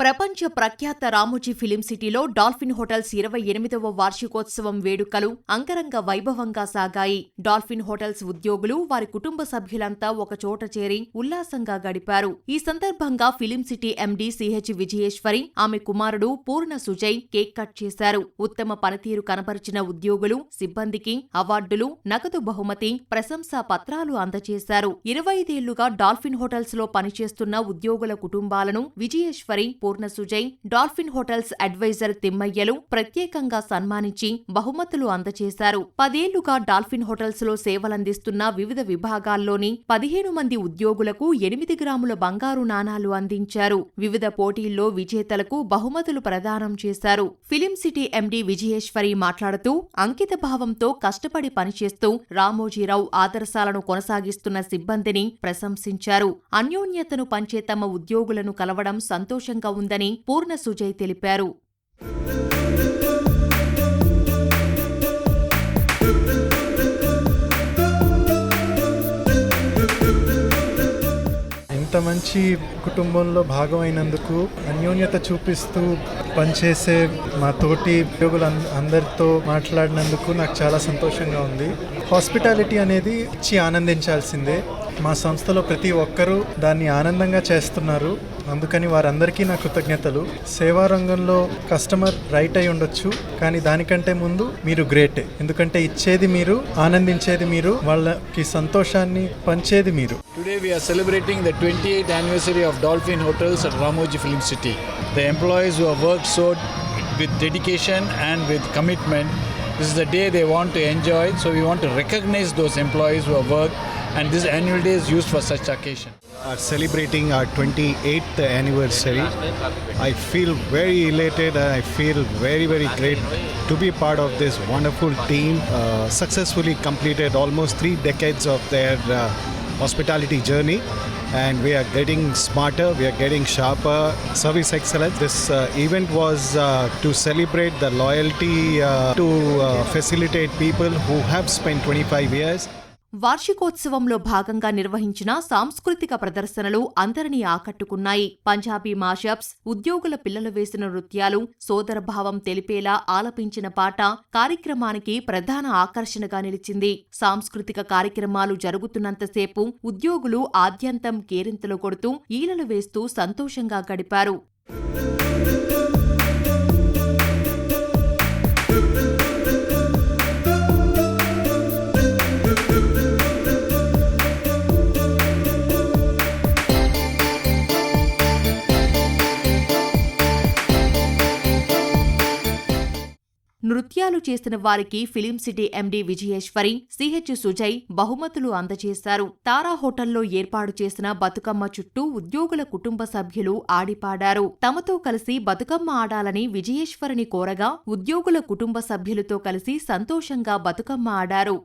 ప్రపంచ ప్రఖ్యాత రామోజీ ఫిలిం సిటీలో డాల్ఫిన్ హోటల్స్ ఇరవై ఎనిమిదవ వార్షికోత్సవం వేడుకలు అంగరంగ వైభవంగా సాగాయి. డాల్ఫిన్ హోటల్స్ ఉద్యోగులు వారి కుటుంబ సభ్యులంతా ఒక చోట చేరి ఉల్లాసంగా గడిపారు. ఈ సందర్భంగా Film City MD CH Vijayeshwari ఆమె కుమారుడు పూర్ణ సుజయ్ కేక్ కట్ చేశారు. ఉత్తమ పనితీరు కనపరిచిన ఉద్యోగులు సిబ్బందికి అవార్డులు నగదు బహుమతి ప్రశంసా పత్రాలు అందజేశారు ఇరవై ఐదేళ్ళుగా డాల్ఫిన్ హోటల్స్లో పనిచేస్తున్న ఉద్యోగుల కుటుంబాలను Vijayeshwari Poorna Sujay Dolphin Hotels adviser తిమ్మయ్యలు ప్రత్యేకంగా సన్మానించి బహుమతులు అందజేశారు పదేళ్ళుగా డాల్ఫిన్ హోటల్స్లో సేవలందిస్తున్న వివిధ విభాగాల్లోని పదిహేను మంది ఉద్యోగులకు ఎనిమిది గ్రాముల బంగారు నాణాలు అందించారు. వివిధ పోటీల్లో విజేతలకు బహుమతులు ప్రదానం చేశారు. ఫిలిం సిటీ ఎండీ విజయేశ్వరి మాట్లాడుతూ అంకిత భావంతో కష్టపడి పనిచేస్తూ రామోజీరావు ఆదర్శాలను కొనసాగిస్తున్న సిబ్బందిని ప్రశంసించారు. అన్యోన్యతను పంచే తమ ఉద్యోగులను కలవడం సంతోషంగా ఉందని పూర్ణ సుజయ్ తెలిపారు. ఇంత మంచి కుటుంబంలో భాగమైనందుకు అన్యోన్యత చూపిస్తూ పనిచేసే మా తోటి ఉద్యోగులు అందరితో మాట్లాడినందుకు నాకు చాలా సంతోషంగా ఉంది. హాస్పిటాలిటీ అనేది ఇచ్చి ఆనందించాల్సిందే. మా సంస్థలో ప్రతి ఒక్కరూ దాన్ని ఆనందంగా చేస్తున్నారు. అందుకని వారందరికీ నా కృతజ్ఞతలు. సేవా రంగంలో కస్టమర్ రైట్ అయి ఉండొచ్చు కానీ దానికంటే ముందు మీరు గ్రేటే. ఎందుకంటే ఇచ్చేది మీరు ఆనందించేది మీరు వాళ్ళకి సంతోషాన్ని పంచేది మీరు. Today we are celebrating the twenty eight anniversary of Dolphin Hotels and Ramoji Film City the employees work so with dedication and with commitment this is the day they want to enjoy. So we want to recognize those employees who have worked and this annual day is used for such occasion. are celebrating our 28th anniversary. I feel very elated and I feel very, very great to be part of this wonderful team. Uh, successfully completed almost three decades of their uh, hospitality journey. And we are getting smarter, we are getting sharper. Service excellence. This uh, event was uh, to celebrate the loyalty uh, to uh, facilitate people who have spent 25 years వార్షికోత్సవంలో భాగంగా నిర్వహించిన సాంస్కృతిక ప్రదర్శనలు అందరినీ ఆకట్టుకున్నాయి. పంజాబీ మాషప్స్ ఉద్యోగుల పిల్లలు వేసిన నృత్యాలు సోదరభావం తెలిపేలా ఆలపించిన పాట కార్యక్రమానికి ప్రధాన ఆకర్షణగా నిలిచింది. సాంస్కృతిక కార్యక్రమాలు జరుగుతున్నంతసేపు ఉద్యోగులు ఆద్యంతం కేరింతలు కొడుతూ ఈలలు వేస్తూ సంతోషంగా గడిపారు. నృత్యాలు చేసిన వారికి Film City MD Vijayeshwari CH Sujay బహుమతులు అందజేశారు. తారా హోటల్లో ఏర్పాటు చేసిన బతుకమ్మ చుట్టూ ఉద్యోగుల కుటుంబ సభ్యులు ఆడిపాడారు. తమతో కలిసి బతుకమ్మ ఆడాలని విజయేశ్వరిని కోరగా ఉద్యోగుల కుటుంబ సభ్యులతో కలిసి సంతోషంగా బతుకమ్మ ఆడారు.